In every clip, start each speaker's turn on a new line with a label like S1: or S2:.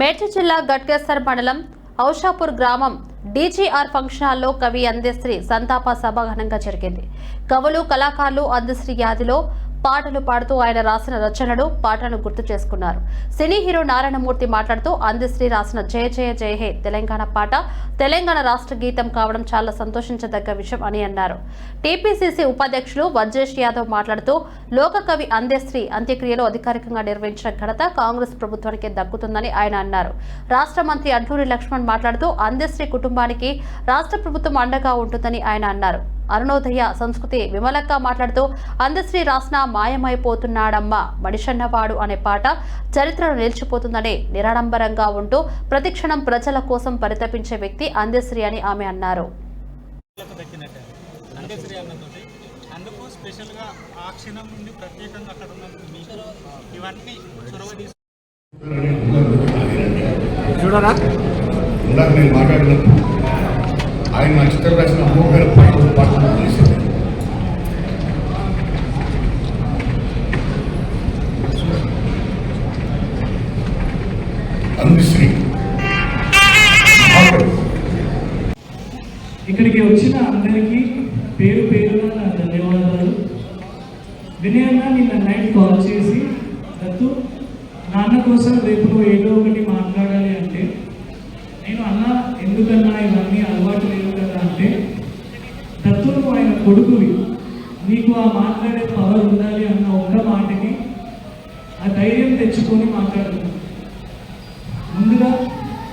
S1: మేడ్చల్ జిల్లా గట్కేశ్వర్ మండలం ఔషాపూర్ గ్రామం డీజీఆర్ ఫంక్షన్ హాల్లో కవి అందశ్రీ సంతాప సభ ఘనంగా జరిగింది. కవులు కళాకారులు అందశ్రీ యాదిలో పాటలు పాడుతూ ఆయన రాసిన రచనలు పాటలను గుర్తు చేసుకున్నారు. సినీ హీరో నారాయణమూర్తి మాట్లాడుతూ అందశ్రీ రాసిన జయ జయ జయ హే తెలంగాణ పాట తెలంగాణ రాష్ట్ర గీతం కావడం చాలా సంతోషించదగ్గ విషయం అని అన్నారు. టీపీసీసీ ఉపాధ్యక్షులు వజ్రేష్ యాదవ్ మాట్లాడుతూ లోకకవి అందశ్రీ అంత్యక్రియలు అధికారికంగా నిర్వహించిన ఘనత కాంగ్రెస్ ప్రభుత్వానికి దక్కుతుందని ఆయన అన్నారు. రాష్ట్ర మంత్రి అడ్లూరి లక్ష్మణ్ మాట్లాడుతూ అందశ్రీ కుటుంబానికి రాష్ట్ర ప్రభుత్వం అండగా ఉంటుందని ఆయన అన్నారు. అరుణోదయ సంస్కృతి విమలక్క మాట్లాడుతూ అందశ్రీ రాసిన మాయమైపోతున్నాడమ్మ. మడిషన్నవాడు అనే పాట చరిత్రలో నిలిచిపోతుందని నిరాడంబరంగా ఉంటూ ప్రతిక్షణం ప్రజల కోసం పరితపించే వ్యక్తి అందశ్రీ అని ఆమె అన్నారు.
S2: లకు దక్కినట్టే అండేశ్వరి అన్నతోటి అందుకు స్పెషల్గా ఆ క్షణం నుండి ప్రత్యేకంగా అక్కడ ఉన్న మీకు ఇవన్నీ చొరవ తీసుకు
S3: చూడరా?
S4: ఇందాక నేను మాట్లాడినప్పుడు ఆయన నా చిత్రం రాసిన మూడు వేల పాటలు పాటలు చేసింది అందశ్రీ
S5: ఇక్కడికి వచ్చిన అందరికీ పేరు పేరున నా ధన్యవాదాలు. వినయన్న నిన్న నైట్ కాల్ చేసి దత్తు నాన్న కోసం రేపు నువ్వు ఏదో ఒకటి మాట్లాడాలి అంటే నేను అన్న ఎందుకన్నా ఇవన్నీ అలవాటు లేవు కదా అంటే దత్తు నువ్వు ఆయన కొడుకువి. నీకు ఆ మాట్లాడే పవర్ ఉండాలి అన్న ఒక్క మాటకి ఆ ధైర్యం తెచ్చుకొని మాట్లాడుతున్నాను ముందుగా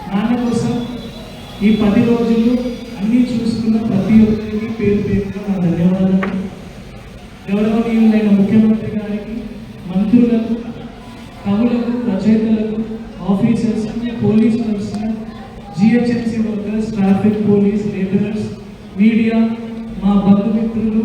S5: నాన్న కోసం ఈ పది రోజులు అన్నీ చూసుకున్న ప్రతి ఒక్కరికి పేరు పేరుగా నా ధన్యవాదాలు. గౌరవనీయులైన ముఖ్యమంత్రి గారికి మంత్రులకు కవులకు రచయితలకు officers police personnel GHMC workers traffic police labourers media మా బంధుమిత్రులు